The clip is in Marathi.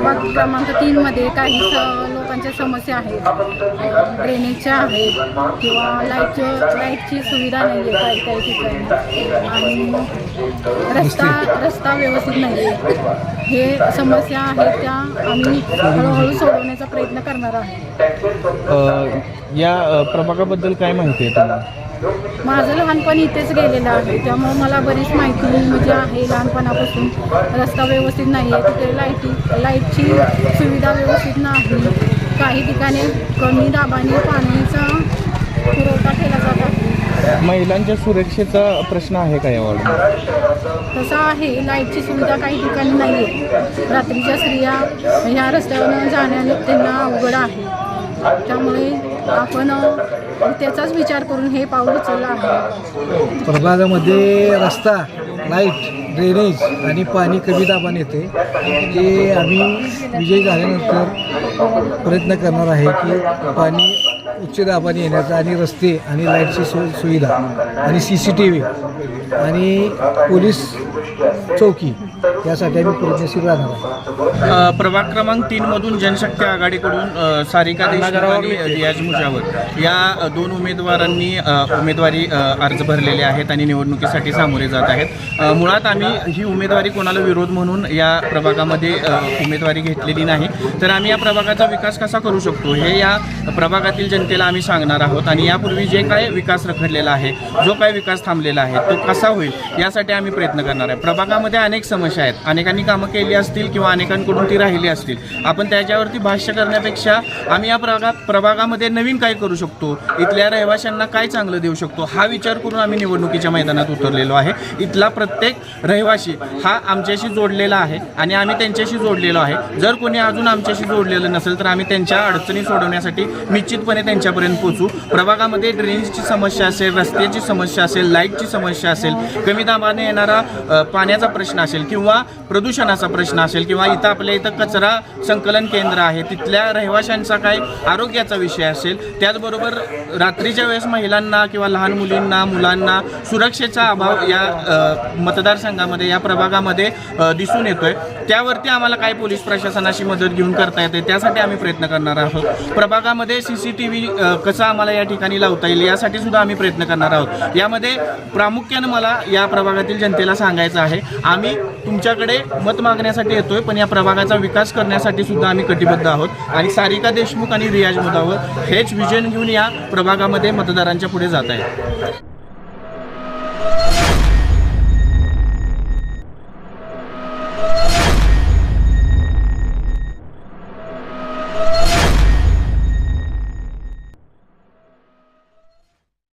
क्रमांक तीनमध्ये काही स- लोकांच्या समस्या आहेत. ड्रेनेजच्या आहेत किंवा लाईटची लाईटची सुविधा नाही आहे काही काही ठिकाणी. आणि रस्ता रस्ता व्यवस्थित नाही आहे हे समस्या आहेत त्या आम्ही हळूहळू सोडवण्याचा प्रयत्न करणार आहोत. या अ, प्रभागाबद्दल काय माहिती आहे तुम्हाला? माझं लहानपण इथेच गेलेलं आहे त्यामुळे मला बरीच माहिती म्हणजे आहे लहानपणापासून. रस्ता व्यवस्थित नाही आहे तिथे लाईटी लाईटची सुविधा व्यवस्थित नाही. काही ठिकाणी कमी दाबाने पाण्याचा पुरवठा केला जात आहे. महिलांच्या सुरक्षेचा प्रश्न आहे का या वॉर्डमध्ये तसं आहे लाईटची सुविधा काही ठिकाणी नाही आहे रात्रीच्या स्त्रिया ह्या रस्त्यावर जाण्याने त्यांना अवघड आहे. त्यामुळे आपण त्याचाच विचार करून हे पाऊल उचललं आहे. प्रभागामध्ये रस्ता लाइट ड्रेनेज आणि पाणी कमी दाबाने येते. ते आम्ही विजयी झाल्यानंतर प्रयत्न करणार आहे की पाणी उच्च दाबाने येण्याचा आणि रस्ते आणि लाईटची सु सुविधा आणि सी सी टी व्ही आणि पोलीस चौकी यासाठी आम्ही प्रयत्नशील राहणार आहे अ, प्रभाग क्रमांक तीन मधून जनशक्ती आघाडीकडून अ, सारिका देशमुख आणि रियाज मुजावर. या अ, दोन उमेदवारांनी अ, उमेदवारी अ, अर्ज भरलेले आहेत आणि निवडणुकीसाठी सामोरे जात आहेत. अ, मुळात आम्ही ही उमेदवारी कोणाला विरोध म्हणून या प्रभागामध्ये अ, उमेदवारी घेतलेली नाही. तर आम्ही या प्रभागाचा विकास कसा करू शकतो? हे या प्रभागातील जनतेला आम्ही सांगणार आहोत आणि यापूर्वी जे काय विकास रखडलेला आहे जो काय विकास थांबलेला आहे तो कसा होईल यासाठी आम्ही प्रयत्न करणार आहे. प्रभागामध्ये अनेक समस्या आहेत. अनेकांनी कामं केली असतील किंवा अनेकांकडून ती राहिली असतील. आपण त्याच्यावरती भाष्य करण्यापेक्षा आम्ही या प्रभागात प्रभागामध्ये नवीन काय करू शकतो? इथल्या रहिवाशांना काय चांगलं देऊ शकतो? हा विचार करून आम्ही निवडणुकीच्या मैदानात उतरलेलो आहे. इथला प्रत्येक रहिवाशी हा आमच्याशी जोडलेला आहे आणि आम्ही त्यांच्याशी जोडलेलो आहे. जर कोणी अजून आमच्याशी जोडलेलं नसेल तर आम्ही त्यांच्या अडचणी सोडवण्यासाठी निश्चितपणे त्यांच्यापर्यंत पोहोचू. प्रभागामध्ये ड्रेनेजची समस्या असेल रस्त्याची समस्या असेल लाईटची समस्या असेल कमी दाबाने येणारा पाण्याचा प्रश्न असेल किंवा प्रदूषणाचा प्रश्न असेल किंवा इथं आपल्या इथं कचरा संकलन केंद्र आहे तिथल्या रहिवाशांचा काय आरोग्याचा विषय असेल त्याचबरोबर रात्रीच्या वेळेस महिलांना किंवा लहान मुलींना मुलांना सुरक्षेचा अभाव या मतदारसंघामध्ये या प्रभागामध्ये दिसून येतोय. त्यावरती आम्हाला काय पोलीस प्रशासनाशी मदत घेऊन करता येते त्यासाठी आम्ही प्रयत्न करणार आहोत. प्रभागामध्ये सी सी टी व्ही कसा आम्हाला या ठिकाणी लावता येईल यासाठी सुद्धा आम्ही प्रयत्न करणार आहोत. यामध्ये प्रामुख्यानं मला या प्रभागातील जनतेला सांगायचं आहे आम्ही तुमच्याकडे मत मागण्यासाठी येतोय पण या प्रभागाचा विकास करण्यासाठी सुद्धा आम्ही कटिबद्ध आहोत. आणि सारिका देशमुख आणि रियाज मुदावर हेच विजन घेऊन या प्रभागामध्ये मतदारांच्या पुढे जात आहे